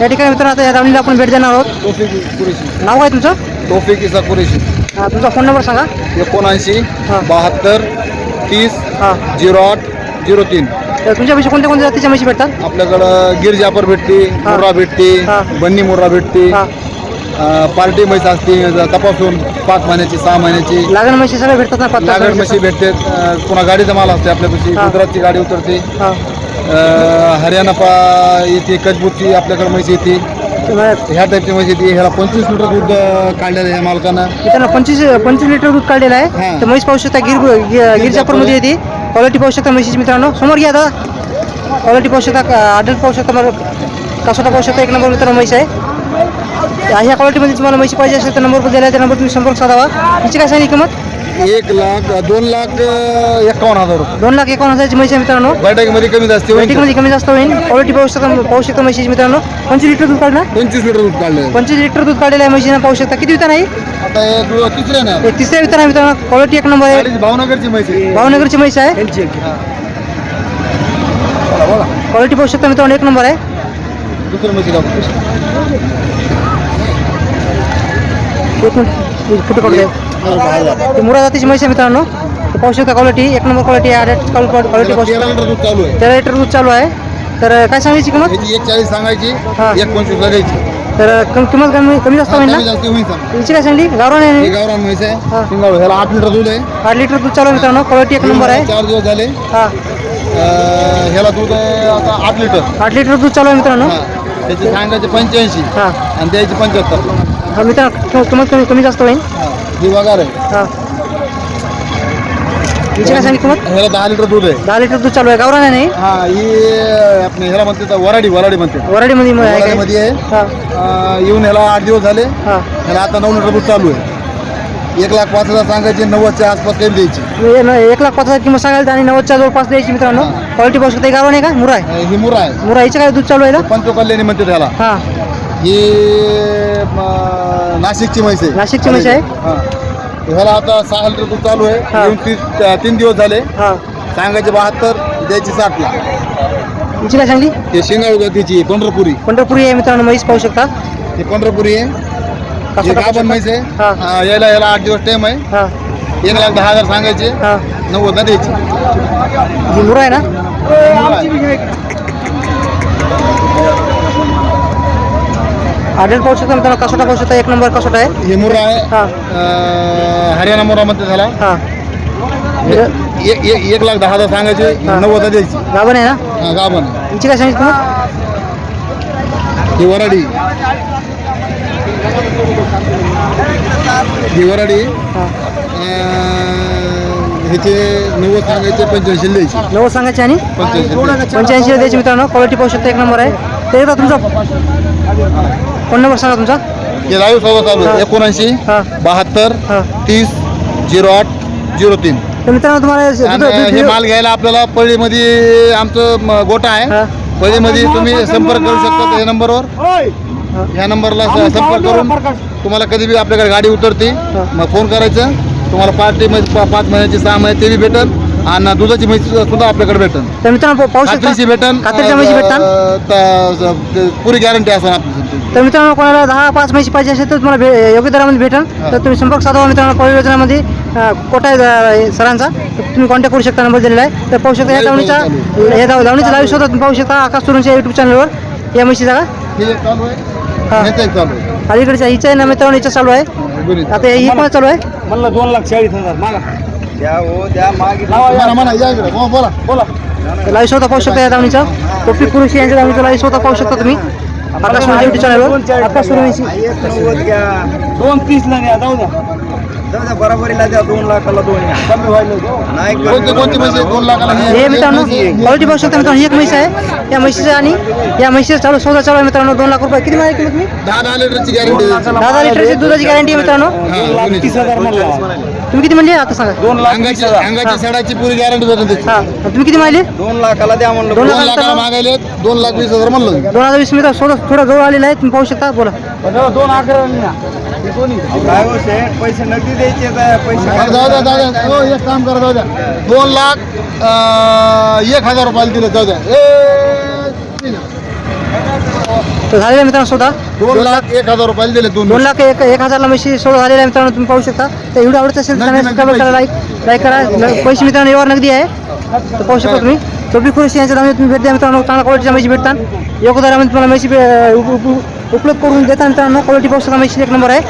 या ठिकाणी मित्रांनो आता या दावणीला आपण भेट देणार आहोत. तोफिक कुरेशी. नाव काय तुमचं? तोफिक इसा कुरेशी. हा, तुमचा फोन नंबर सांगा. एकोणऐंशी हा. बहात्तर तीस हां. झिरो आठ झिरो तीन. तर तुमच्यापेक्षा कोणत्या कोणत्या जातीच्या म्हशी भेटतात? आपल्याकडं गिर जापर भेटते. मुर्रा भेटते हा. बन्नी मुर्रा भेटते हां. पार्टी म्हैस असते तपासून पाच महिन्याची सहा महिन्याची. लागण म्हशी सगळे भेटतात ना पाच लागड म्हशी? भेटते. पुन्हा गाडीचा माल असते आपल्यापाशी. गुजरातची गाडी उतरते. हरियाणा पा येते कजबूतची आपल्याकडे म्हशी येते. ह्या टाईपची म्हशी येते. ह्याला पंचवीस लिटर दूध काढलेलं आहे मालकानं. मित्रांनो पंचवीस पंचवीस लिटर दूध काढलेलं आहे. तर म्हैस पाहू शकता गिर गिर- गिरजापूरमध्ये येते. क्वालिटी पाहू शकता म्हशीची मित्रांनो. समोर घ्या दादा क्वालिटी पाहू शकता आडल पाहू शकता मला कासोटा पाहू शकता? एक नंबर मित्रांनो म्हैस आहे. ह्या क्वालिटीमध्ये तुम्हाला म्हशी पाहिजे असेल तर नंबर दिला त्या नंबर तुम्ही संपर्क साधावा. हिची काय सांगितली किंमत? एक लाख दोन लाख एकावन्न हजार रुपये. दोन लाख एकावन्न हजारची आहे मित्रांनो. बैठकीमध्ये कमी जास्त होईल. कमी जास्त होईल. क्वालिटी पाहू शकता पाहू शकता म्हशीची मित्रांनो. पंचवीस लिटर दूध काढणार पंचवीस लिटर दूध काढलं पंचवीस लिटर दूध काढलेलं आहे म्हशीनं पाहू शकता. किती वितान आहे? आता तिसऱ्या ना? हे तिसऱ्या वितान आहे मित्रांनो. क्वालिटी एक नंबर आहे. भावनगरची माहिती भावनगरची म्हैस आहे. क्वालिटी पाहू शकता मित्रांनो एक नंबर आहे. दुसरं म्हशी. एक मिनिट फोटो काढू द्या ते मुरा जातीची म्हैस आहे मित्रांनो. तर पाहू शकता क्वालिटी एक नंबर क्वालिटी आहे क्वालिटी पाहू शकता लिटर दूध चालू आहे. तेरा लिटर दूध चालू आहे. तर काय सांगायची किंमत? एक चाळीस सांगायची हा. एक पंचवीस लागायची. तर कम- किंमत कमी कमी जास्त होईल ना? हिची काय सांगली? गावरान हे आहे गावरान म्हैस हा. आहे शिंगाळू ह्याला आठ लिटर दूध आहे. आठ लिटर दूध चालू आहे मित्रांनो. क्वालिटी एक नंबर आहे. चार दिवस झाले. हा. ह्याला दूध आहे आता आठ लिटर. आठ लिटर दूध चालू आहे मित्रांनो. त्याचे सांगायचे पंच्याऐंशी हा. आणि द्यायचे पंच्याहत्तर. हा मित्रांनो कमी कमी जास्त होईल. हा. वगार आहे. हा. हिची काय सांगली किंमत? ह्याला दहा लिटर दूध आहे. दहा लिटर दूध चालू आहे. गावरान आहे नाही हा? ही आपल्या ह्याला म्हणते तर वराडी वराडी म्हणते. वराडीमध्ये आहे. काय? वराडीमध्ये आहे. हा. अं, येऊन ह्याला आठ दिवस झाले. हा. ह्याला आता नऊ लिटर दूध चालू आहे. एक लाख पाच हजार सांगायचे नव्वदच्या आसपास काही द्यायची. हे न- एक लाख पाच हजार किंमत सांगाल आणि नव्वदच्या जवळपास द्यायची मित्रांनो. क्वालिटी पाहू शकता गावरान आहे का? मुरा आहे अं, ही मुरा आहे काय दूध चालू आहे ना? पंचकल्याणी म्हणते त्याला हा. ही म, नाशिकची म्हैस आहे. नाशिकची म्हैस आहे? हा. ह्याला आता सहा लिटर दूध चालू आहे. येऊन ती- तीन दिवस झाले. हा. सांगायचे बहात्तर द्यायची साठला हिची काय सांगली? ते शिंगाळू जातीची पंढरपुरी. पंढरपुरी आहे मित्रांनो म्हैस पाहू शकता. हे पंढरपुरी आहे. हे पाहू गाभण म्हैस शकता. आहे. हा. हा, याला याला आठ दिवस टाइम आहे. हा. एक लाख दहा हजार सांगायचे. हा. नव्वद द्यायची. ही मुरा आहे ना? आढळ पाहू शकता मित्रांनो कासोटा पाहू शकता एक नंबर कासोटा आहे? हे मुरा आहे. हा. अं, हरियाणा मोरा म्हणते त्याला हा. हे- ए- ए- एक लाख दहा हजार सांगायचे. हा. नव्वद द्यायची. गाभण आहे ना? हा गाभण हिची काय सांगितलं तुम्ही? ही वराडी. ही वराडी हा. अं, ह्याचे नव्वद सांगायचे पंच्याऐंशी द्यायची नव्वद सांगायचे आणि? पंच्याऐंशी द्यायचे मित्रांनो. क्वालिटी पाहू शकता एक नंबर आहे. ते एकदा तुमचा फोन नंबर सांगा तुमचा. हे लाईव्ह सव्वा चालू हा. एकोणऐंशी हा. बहात्तर हा. तीस झिरो आठ झिरो तीन. तर मित्रांनो तुम्हाला हे माल घ्यायला आपल्याला पळीमध्ये आमचं गोटा. आहे. पळीमध्ये तुम्ही संपर्क करू शकता या नंबरवर. ह्या नंबरला स- संपर्क करून तुम्हाला कधी बी आपल्याकडे गाडी उतरते. मग फोन करायचं. तुम्हाला पार्टी पा- पाच महिन्याची सहा महिने ते बी भेटल. आणि दुधाची म्हैस सुद्धा आपल्याकडे भेटल. तर मित्रांनो पाहू शकता. खात्रीची भेटन खात्रीच्या म्हशी भेटतात. पुरी गॅरंटी असणार आपली तर मित्रांनो कोणाला दहा पाच म्हशी पाहिजे असेल तर तुम्हाला भे- योग्य दरामध्ये भेटेल. तर तुम्ही संपर्क साधावा मित्रांनो पॉली योजनामध्ये अं, कोटा आहे, अं, सरांचा. तर तुम्ही कॉन्टॅक्ट करू शकता नंबर दिलेला आहे. तर पाहू शकता या चालू या धावणीचा लाईव्ह शोधा. तुम्ही पाहू शकता आकाश सुरूंच्या युट्यूब चॅनलवर या हे एक चालू आहे. हा. चालू आहे? अलीकडच्या हिच्या आहे ना मित्रांनो हिच्या चालू आहे. दोन्ही. आता ही पण चालू आहे. म्हणलं दोन लाख चाळीस हजार मागा. द्या हो द्या मागे म्हणा म्हणा या इकडे. हो, बोला. बोला. लाईव्ह शोधा पाहू शकता या धावणीचा टोपी पुरुष यांच्या धावणीचा लाईव्ह शोधा पाहू शकता तुम्ही. आकाश सुरूंच्या युट्यूब चॅनलवर आकाश सुरूंची नव्वद घ्या. दोन तीस ला द्या जाऊ द्या. जाऊ द्या बराबरीला द्या दोन लाखाला दोन घ्या कमी व्हायला नाही कोणती कोणती म्हैस आहे? दोन लाखाला हे मित्रांनो क्वालिटी पाहू शकता मित्रांनो एक म्हैस आहे. या म्हशीचं आणि या म्हशीचं चालू सौदा चालू आहे मित्रांनो दोन लाख रुपये. किती माहिती तुम्ही? दहा दहा लिटरची गॅरंटी दहा लिटरची दुधाची गॅरंटी आहे मित्रांनो. तुम्ही किती म्हणले? आता सांगा. दोन लाख अंगाची सडाची पुरी गॅरंटी हा. तुम्ही किती माहिले? दोन लाखाला द्या म्हणलं. दोन दोन लाख लाखाला मागायले दोन लाख वीस हजार म्हणलं. दोन हजार वीस मित्र थोडं थोडं जवळ आलेलं आहे तुम्ही पाहू शकता बोला. दोन अकरा काय हो शेठ पैसे नगदी द्यायचे तर पैसे जाऊ द्या जाऊ द्या. हो, एक काम करा जाऊ द्या. दोन लाख एक हजार रुपयाला दिले जाऊ द्या. ए, तीन. तर झालेला आहे मित्रांनो सोदा दोन लाख एक हजार रुपयाला दिले दोन दोन लाख. एक एक हजारला म्हशी सोळा झालेला आहे मित्रांनो तुम्ही पाहू शकता. तर व्हिडिओ आवडत असेल तर सबस्क्राईब करा लाईक लाईक करा. ल- पैसे मित्रांनो यावर नगदी आहे. तर पाहू शकता तुम्ही. चोपडी खुर्शी यांच्या दामाने तुम्ही भेट द्या मित्रांनो. चांगल्या क्वालिटीच्या म्हशी भेटतात. योगदारामध्ये तुम्हाला म्हशी उपलब्ध करून देतात मित्रांनो. क्वालिटी पाहू शकता म्हशी एक नंबर आहे.